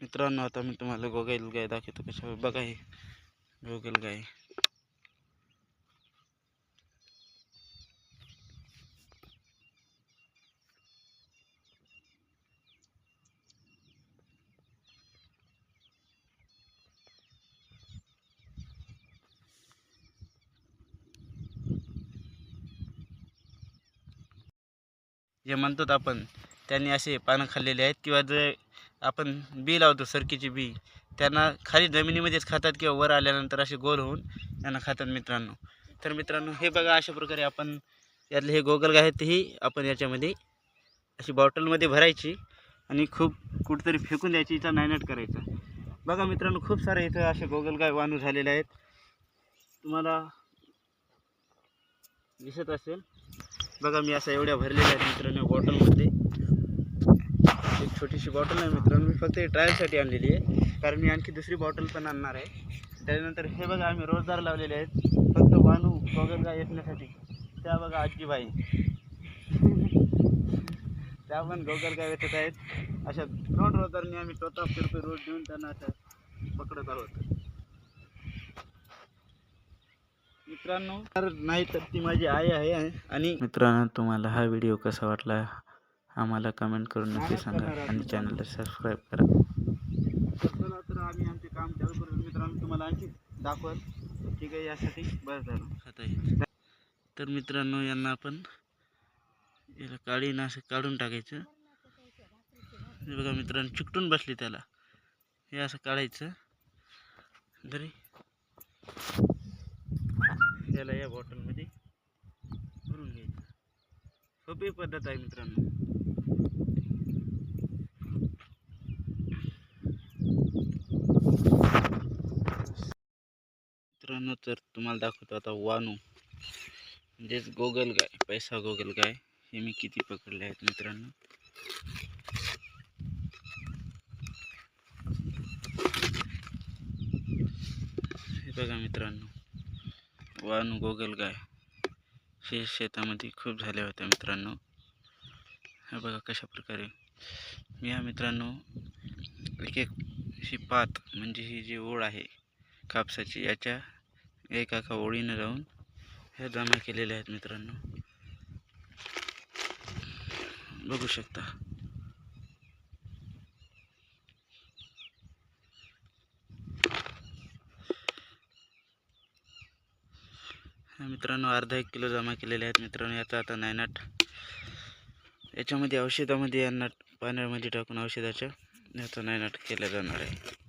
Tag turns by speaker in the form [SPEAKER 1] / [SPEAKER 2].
[SPEAKER 1] मित्रांनो आता मी तुम्हाला गोगाईल गाय दाखवतो कशा बघा हे. गोगल गाय. जे म्हणतो आपण त्यांनी असे पानं खाल्लेले आहेत किंवा जे आपण बी लावतो सरकीची बी. त्यांना खाली जमिनीमध्येच खातात किंवा वर आल्यानंतर असे गोल होऊन त्यांना खातात मित्रांनो. तर मित्रांनो हे बघा अशा प्रकारे आपण यातले हे गोगल आहेत तेही आपण याच्यामध्ये अशी बॉटलमध्ये भरायची आणि खूप कुठंतरी फेकून द्यायची इथं नायनाट करायचा. बघा मित्रांनो खूप सारे इथं असे गोगलगाय वानू झालेले आहेत. तुम्हाला दिसत असेल. बघा मी असं एवढ्या भरलेल्या आहेत मित्रांनो बॉटलमध्ये. छोटीशी बॉटल आहे मित्रांनो. मी फक्त ट्रायलसाठी आणलेली आहे. कारण मी आणखी दुसरी बॉटल पण आणणार आहे. त्यानंतर हे बघा आम्ही रोजदार लावलेले आहेत. फक्त वाणू गोगलगाय येण्यासाठी. त्या बघा आजीबाई. त्या पण गोगलगाय येतच आहेत. अशा दोन रोजदारनी आम्ही स्वतः फिरतो रोज देऊन. त्यांना अशा पकडत आहोत. मित्रांनो तर नाही तर ती माझी आई आहे. आणि मित्रांनो तुम्हाला हा व्हिडिओ कसा वाटला? आम्हाला कमेंट करून नक्की सांगा आणि चॅनलला सबस्क्राईब करा चला तर आम्ही आमचे काम चालू करू मित्रांनो तुम्हाला आणखी दाखवल ठीक आहे यासाठी बस झालं. तर मित्रांनो यांना आपण याला काढीनं असं काढून टाकायचं. हे बघा मित्रांनो चिकटून बसली त्याला. हे असं काढायचं. तरी त्याला या बॉटलमध्ये भरून घ्यायचं. सोपी पद्धत आहे मित्रांनो. मित्रांनो तर तुम्हाला दाखवतो आता वानू. म्हणजेच गोगल गाय पैसा गोगल गाय हे मी किती पकडले आहेत मित्रांनो. हे बघा मित्रांनो वानू गोगल गाय. हे शेतामध्ये खूप झाल्या होत्या मित्रांनो. हे बघा कशा प्रकारे मी हा मित्रांनो एक एक ही पात म्हणजे ही जी ओळ आहे कापसाची याच्या एका एका ओळीनं जाऊन ह्या जमा केलेल्या आहेत मित्रांनो. बघू शकता. मित्रांनो अर्धा एक किलो जमा केलेले आहेत मित्रांनो. याचा आता नायनाट याच्यामध्ये औषधामध्ये यांना पाण्यामध्ये टाकून औषधाच्या याचा नायनाट केला जाणार आहे.